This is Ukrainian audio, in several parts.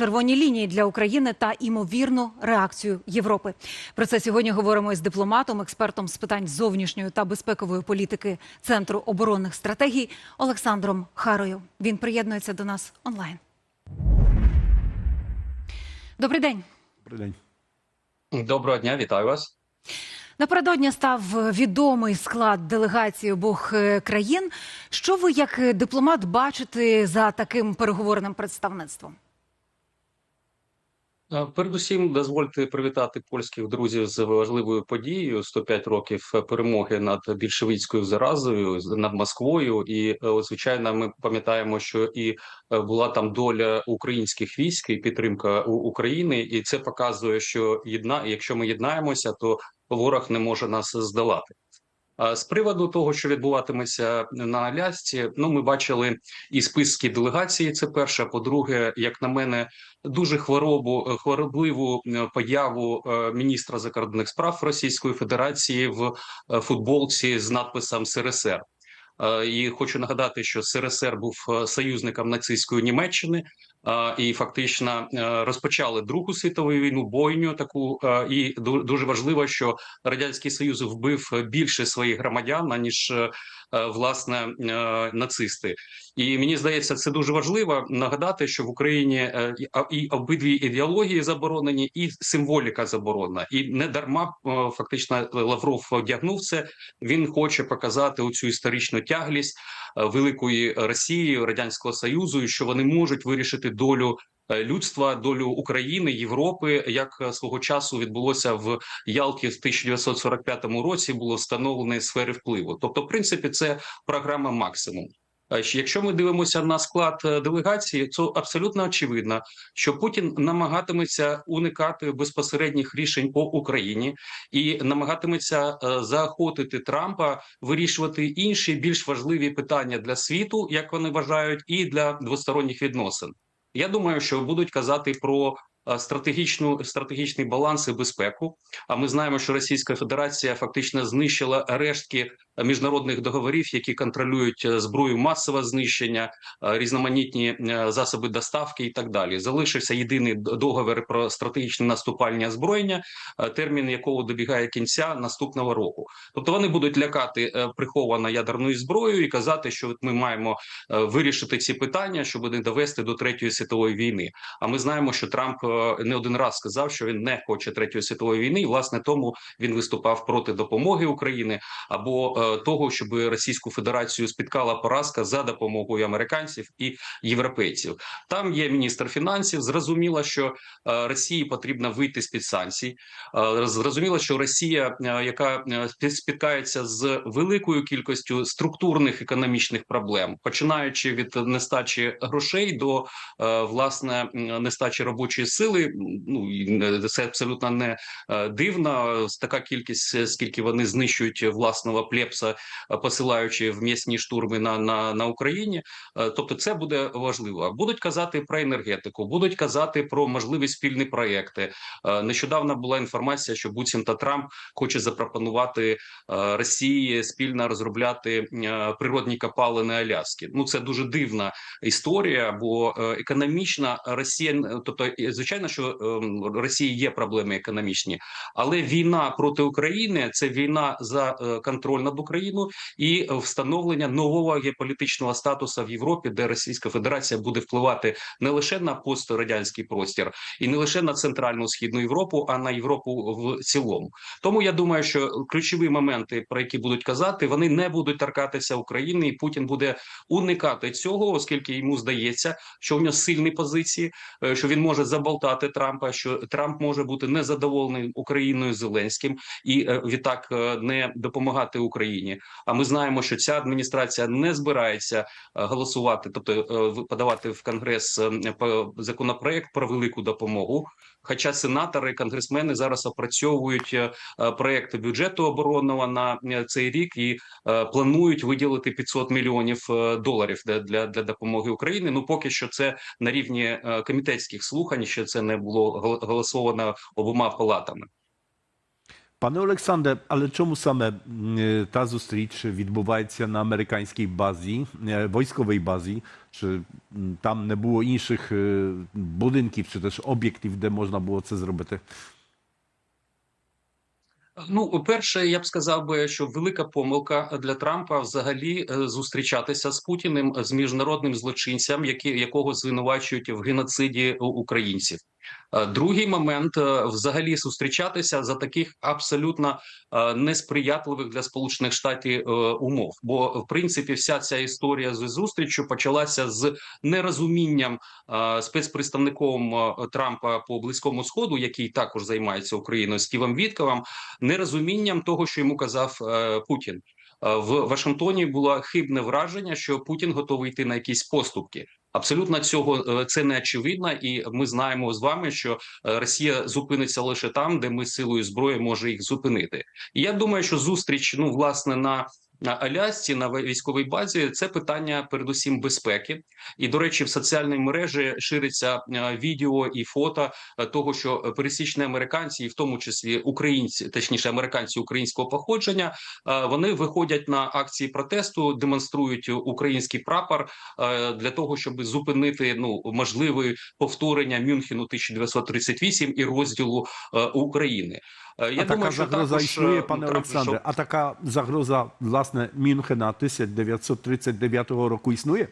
червоні лінії для України та імовірну реакцію Європи. Про це сьогодні говоримо із дипломатом, експертом з питань зовнішньої та безпекової політики Центру оборонних стратегій Олександром Харою. Він приєднується до нас онлайн. Добрий день. Добрий день. Доброго дня, вітаю вас. Напередодні став відомий склад делегації обох е, країн. Що ви як е, дипломат бачите за таким переговорним представництвом? Передусім, дозвольте привітати польських друзів з важливою подією 105 років перемоги над більшовицькою заразою над Москвою. І е, звичайно, ми пам'ятаємо, що і е, була там доля українських військ і підтримка України, і це показує, що єдна, якщо ми єднаємося, то ворог не може нас здолати. З приводу того, що відбуватиметься на Алясці, ну ми бачили і списки делегації. Це перше. По-друге, як на мене, дуже хворобу хворобливу е, появу е, міністра закордонних справ Російської Федерації в е, футболці з надписом СРСР. І хочу нагадати, що СРСР був союзником нацистської Німеччини і фактично е, розпочали Другу світову війну, бойню таку. е, І ду- дуже важливо, що радянський союз вбив більше своїх громадян аніж е, власне е, нацисти. І мені здається, це дуже важливо нагадати, що в Україні е, і- обидві ідеології заборонені, і символіка заборонена. І не дарма е, фактично Лавров одягнув це. Він хоче показати оцю історичну тяглість е, великої Росії, радянського союзу, і що вони можуть вирішити долю. Е, Людства, долю України, Європи, як е, свого часу відбулося в Ялті в 1945 році, було встановлені сфери впливу. Тобто, в принципі, це програма максимум. А Якщо ми дивимося на склад е, делегації, то абсолютно очевидно, що Путін намагатиметься уникати безпосередніх рішень по Україні і намагатиметься е, заохотити Трампа вирішувати інші більш важливі питання для світу, як вони вважають, і для двосторонніх відносин. Я думаю, що будуть казати про е, стратегічну стратегічний баланс і безпеку. А ми знаємо, що Російська Федерація фактично знищила рештки міжнародних договорів, які контролюють е, зброю масового знищення, е, різноманітні е, засоби доставки і так далі. Залишився єдиний договір про стратегічне наступальне озброєння, е, термін якого добігає кінця наступного року. Тобто вони будуть лякати е, приховано ядерною зброєю і казати, що ми маємо е, вирішити ці питання, щоб не довести до третьої світової війни. А ми знаємо, що Трамп е, не один раз сказав, що він не хоче третьої світової війни, і власне тому він виступав проти допомоги України або е, того, щоб Російську Федерацію спіткала поразка за допомогою американців і європейців. Там є міністр фінансів. Зрозуміло, що е, Росії потрібно вийти з під санкцій. Е, Зрозуміло, що Росія, е, яка спіткається з великою кількістю структурних економічних проблем, починаючи від нестачі грошей до власне нестачі робочої сили. Ну це абсолютно не дивно. Така кількість, скільки вони знищують власного плепса, е, посилаючи в м'ясні штурми на, на, на Україні. Е, Тобто, це буде важливо. Будуть казати про енергетику, будуть казати про можливі спільні проекти. Е, Нещодавно була інформація, що буцімто Трамп хоче запропонувати Росії спільно розробляти природні копалини Аляски. Ну це дуже дивна історія, бо економічна Росія, тобто, звичайно, що Росії є проблеми економічні, але війна проти України це війна за контроль над Україною і е, встановлення нового геополітичного статусу в Європі, де Російська Федерація буде впливати не лише на пострадянський простір і не лише на центральну східну Європу, а на Європу в цілому. Тому я думаю, що ключові моменти, про які будуть казати, вони не будуть торкатися України, і Путін буде уникати цього, оскільки йому здається, що в нього сильні позиції, е, що він може заболтати Трампа, що Трамп може бути незадоволений Україною Зеленським і е, відтак не допомагати Україні. А ми знаємо, що ця адміністрація не збирається е, голосувати, тобто е, подавати в конгрес е, законопроект про велику допомогу. Хоча сенатори, конгресмени зараз опрацьовують проекти бюджету оборонного на цей рік і планують виділити 500 мільйонів доларів для, для, допомоги Україні. Ну поки що це на рівні комітетських слухань, що це не було гол- голосовано обома палатами. Пане Олександре, але чому саме та зустріч відбувається на американській базі, військовій базі? Чи там не було інших будинків чи теж об'єктів, де можна було це зробити? Ну, перше, я б сказав би, що велика помилка для Трампа взагалі е, зустрічатися з Путіним з міжнародним злочинцем, які якого звинувачують в геноциді українців. Е, Другий момент е, взагалі зустрічатися за таких абсолютно е, несприятливих для Сполучених Штатів умов. Бо в принципі вся ця історія з зустрічю почалася з нерозумінням спецпредставником Трампа по близькому сходу, який також займається Україною Стівом Вітковим, нерозумінням того, що йому казав Путін. В Вашингтоні було хибне враження, що Путін готовий йти на якісь поступки. Абсолютно цього е, це не очевидно, і ми знаємо з вами, що е, Росія зупиниться лише там, де ми силою зброї може їх зупинити. І я думаю, що зустріч, ну власне, на на Алясці на військовій базі це питання передусім безпеки. І до речі, в соціальній мережі шириться е, відео і фото е, того, що пересічні американці, і в тому числі українці, точніше американці українського походження, е, вони виходять на акції протесту, демонструють український прапор для того, щоб зупинити ну можливе повторення Мюнхену 1938 і розділу України. Е, Я а така думаю, що загроза також, існує, е, пане Трамп Олександре. пішов- А така загроза, власне, Мюнхена 1939 року існує?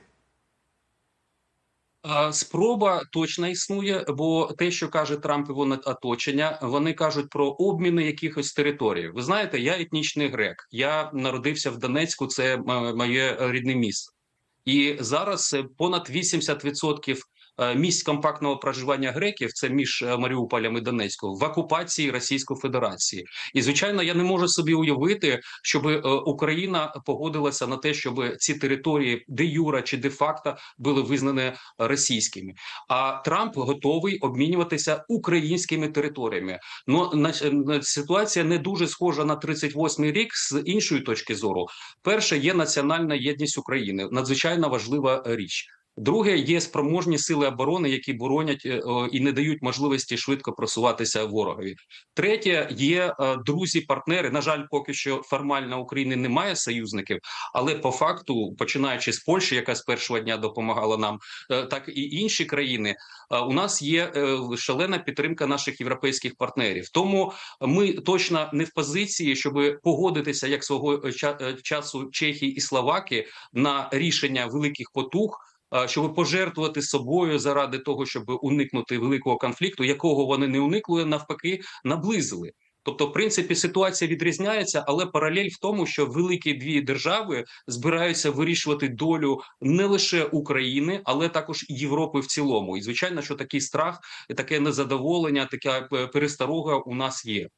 Спроба точно існує, бо те, що каже Трамп і воно оточення, вони кажуть про обміни якихось територій. Ви знаєте, я етнічний грек. Я народився в Донецьку, це моє рідне місто. І зараз е, понад 80% е, місць компактного проживання греків це між е, Маріуполем і Донецьком в окупації Російської Федерації. І звичайно, я не можу собі уявити, щоб е, Україна погодилася на те, щоб ці території де юра чи де факто були визнані російськими. А Трамп готовий обмінюватися українськими територіями. Ну ситуація не дуже схожа на 38-й рік з іншої точки зору. Перше є національна єдність України, надзвичайно важлива е, річ. Друге є спроможні сили оборони, які боронять е, і не дають можливості швидко просуватися ворогові. Третє є е, друзі, партнери. На жаль, поки що формально України немає союзників, але по факту, починаючи з Польщі, яка з першого дня допомагала нам, е, так і інші країни. У нас є шалена підтримка наших європейських партнерів. Тому ми точно не в позиції, щоб погодитися як свого ча- часу Чехії і Словаки на рішення великих потуг. Щоб пожертвувати собою заради того, щоб уникнути великого конфлікту, якого вони не уникли, навпаки, наблизили. Тобто, в принципі, ситуація відрізняється, але паралель в тому, що великі дві держави збираються вирішувати долю не лише України, але також Європи в цілому. І звичайно, що такий страх, таке незадоволення, така е, пересторога у нас є.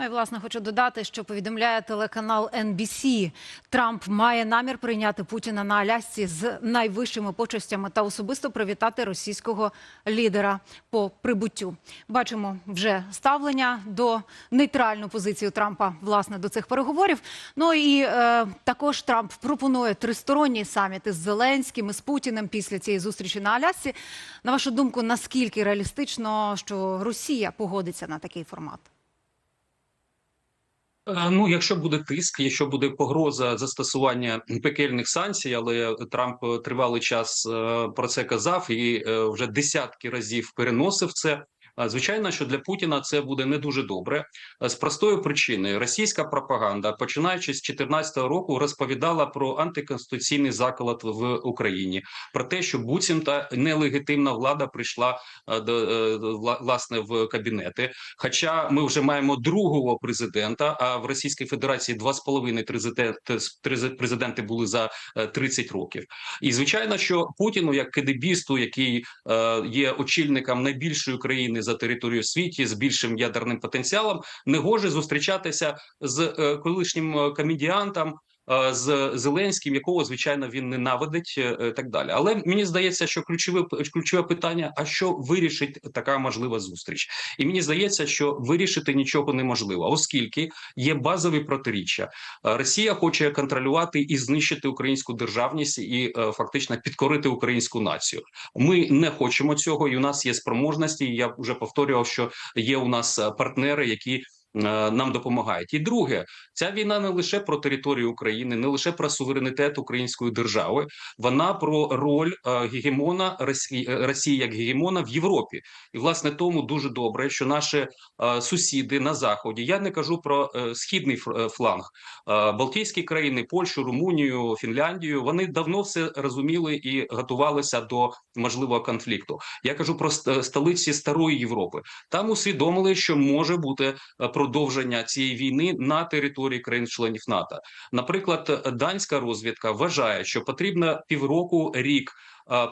Ну і власне хочу додати, що повідомляє телеканал NBC. Трамп має намір прийняти Путіна на Алясці з найвищими почестями та особисто привітати російського лідера по прибуттю. Бачимо вже ставлення до нейтральну позицію Трампа власне до цих переговорів. Ну і е, також Трамп пропонує тристоронній саміт із Зеленським і з Путіним після цієї зустрічі на Алясці. На вашу думку, наскільки реалістично, що Росія погодиться на такий формат? Е, Ну, якщо буде тиск, якщо буде погроза застосування пекельних санкцій, але Трамп тривалий час е, про це казав і е, вже десятки разів переносив це. Звичайно, що для Путіна це буде не дуже добре е, з простої причини. Російська пропаганда, починаючи з 2014 року, розповідала про антиконституційний заколот в Україні, про те, що буцімта нелегітимна влада прийшла е, до е, власне в кабінети. Хоча ми вже маємо другого президента, а в Російській Федерації два з половиною президенти, були за е, 30 років. І звичайно, що Путіну, як кедебісту, який е, є очільником найбільшої країни за територію світі з більшим ядерним потенціалом, не гоже зустрічатися з е, колишнім е, комедіантом. Е, З Зеленським, якого звичайно він ненавидить, е, е, так далі. Але мені здається, що ключове ключове питання: а що вирішить така можлива зустріч? І мені здається, що вирішити нічого неможливо, оскільки є базові протиріччя. Росія хоче контролювати і знищити українську державність і фактично підкорити українську націю. Ми не хочемо цього, і у нас є спроможності. і Я вже повторював, що є у нас партнери, які нам допомагають. І друге, ця війна не лише про територію України, не лише про суверенітет української держави, вона про роль е, гегемона е, Росії як гегемона в Європі. І власне тому дуже добре, що наші е, сусіди на заході. Я не кажу про е, східний е, фланг, е, Балтійські країни, Польщу, Румунію, Фінляндію. Вони давно все розуміли і готувалися до можливого конфлікту. Я кажу про столиці старої Європи. Там усвідомили, що може бути е, продовження цієї війни на території країн-членів НАТО. Наприклад, данська розвідка вважає, що потрібно півроку рік.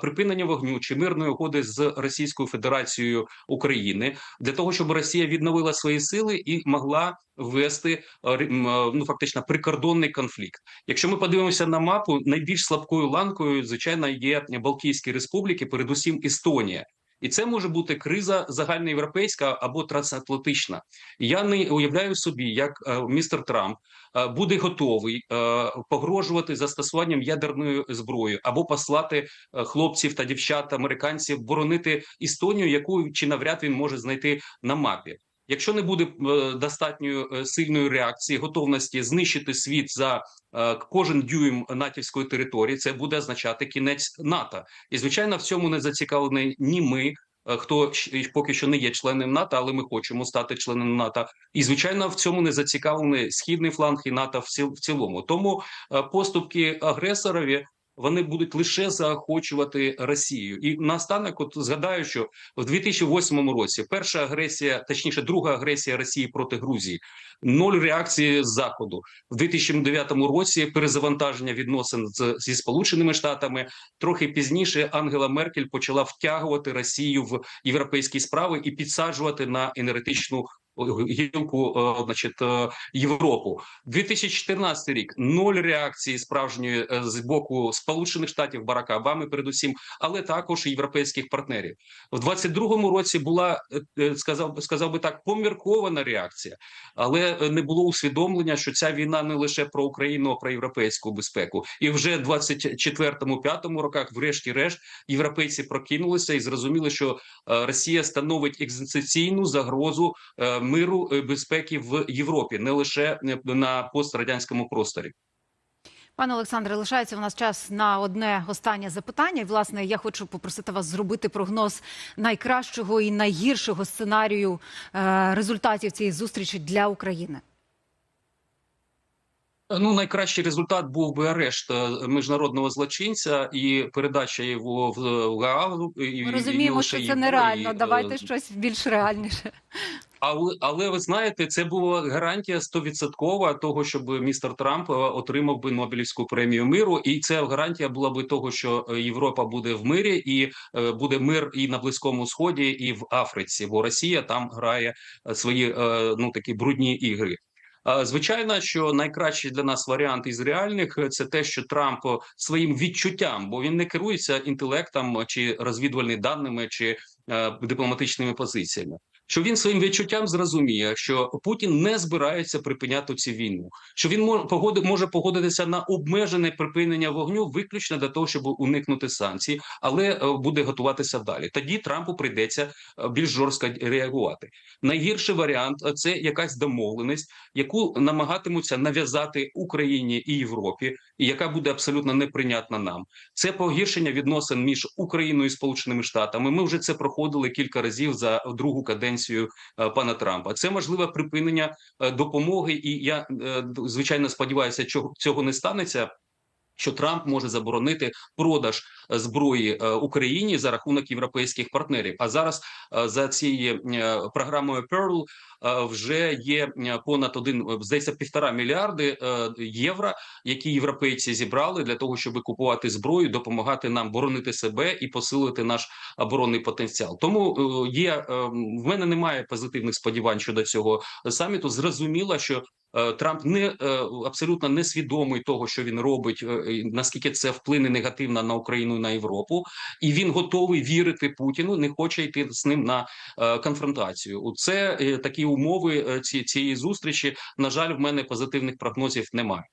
Припинення вогню чи мирної угоди з Російською Федерацією України для того, щоб Росія відновила свої сили і могла вести е, е, ну фактично прикордонний конфлікт. Якщо ми подивимося на мапу, найбільш слабкою ланкою, звичайно, є Балтійські республіки, передусім Естонія. І це може бути криза загальноєвропейська або трансатлантична. Я не уявляю собі, як е, містер Трамп е, буде готовий е, погрожувати застосуванням ядерної зброї або послати хлопців та дівчат американців боронити Естонію, яку чи навряд він може знайти на мапі. Якщо не буде е, достатньої е, сильної реакції, готовності знищити світ за е, кожен дюйм натівської території, це буде означати кінець НАТО. І звичайно, в цьому не зацікавлені ні ми, хто поки що не є членом НАТО, але ми хочемо стати членом НАТО. І звичайно, в цьому не зацікавлений східний фланг і НАТО в ціл- в цілому. Тому поступки агресорові. Вони будуть лише заохочувати Росію, і наостанок, от згадаю, що в 2008 році перша агресія, точніше, друга агресія Росії проти Грузії, ноль реакції з заходу. В 2009 році перезавантаження відносин з зі Сполученими Штатами. Трохи пізніше Ангела Меркель почала втягувати Росію в європейські справи і підсаджувати на енергетичну гілку, е, значить, е, Європу. 2014 рік ноль реакції справжньої е, з боку Сполучених Штатів Барака Обами, передусім, але також європейських партнерів. В 22-му році була сказав сказав би так поміркована реакція, але не було усвідомлення, що ця війна не лише про Україну, а про європейську безпеку. І вже в 24-5 роках, врешті-решт, європейці прокинулися і зрозуміли, що Росія становить екзистенційну загрозу миру безпеки в Європі, не лише е, на пострадянському просторі. Пане Олександре, лишається у нас час на одне останнє запитання. І, власне, я хочу попросити вас зробити прогноз найкращого і найгіршого сценарію е, результатів цієї зустрічі для України. Ну, найкращий результат був би арешт е, міжнародного злочинця і передача його в, Гаагу. І, і Ми розуміємо, лише що це нереально. і, е, Давайте щось більш реальніше. Але, але ви знаєте, це була гарантія стовідсоткова того, щоб містер Трамп е, отримав би Нобелівську премію миру, і це гарантія була би того, що е, Європа буде в мирі, і е, буде мир і на близькому сході, і в Африці, бо Росія там грає свої ну такі брудні ігри. Звичайно, що найкращий для нас варіант із реальних це те, що Трамп своїм відчуттям, бо він не керується інтелектом чи розвідувальними даними, чи дипломатичними позиціями що він своїм відчуттям зрозуміє, що Путін не збирається припиняти цю війну, що він може погоди погодитися на обмежене припинення вогню виключно для того, щоб уникнути санкцій, але е, буде готуватися далі. Тоді Трампу прийдеться е, більш жорстко реагувати. Найгірший варіант е, це якась домовленість, яку намагатимуться нав'язати Україні і Європі, і яка буде абсолютно неприйнятна нам. Це погіршення відносин між Україною і Сполученими Штатами. Ми вже це проходили кілька разів за другу каденцію е, пана Трампа. Це можливе припинення е, допомоги, і я е, звичайно сподіваюся, що цього не станеться. Що Трамп може заборонити продаж е, зброї е, Україні за рахунок європейських партнерів. А зараз е, за цією програмою Pearl вже є понад один здається півтора мільярди євро, які європейці зібрали для того, щоб купувати зброю, допомагати нам боронити себе і посилити наш оборонний потенціал. Тому є в мене немає позитивних сподівань щодо цього саміту. Зрозуміло, що Трамп не е, абсолютно не свідомий того, що він робить, е, наскільки це вплине негативно на Україну і на Європу, і він готовий вірити Путіну, не хоче йти з ним на е, конфронтацію. У Це е, такі умови е, ці, цієї зустрічі. На жаль, в мене позитивних прогнозів немає.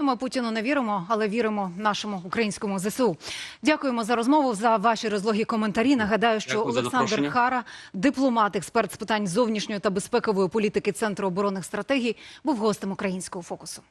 Ну, Ми Путіну не віримо, але віримо нашому українському ЗСУ. Дякуємо за розмову, за ваші розлогі коментарі. Нагадаю, що Дякую Олександр. Хара, дипломат, експерт з питань зовнішньої та безпекової політики Центру оборонних стратегій, був гостем українського фокусу.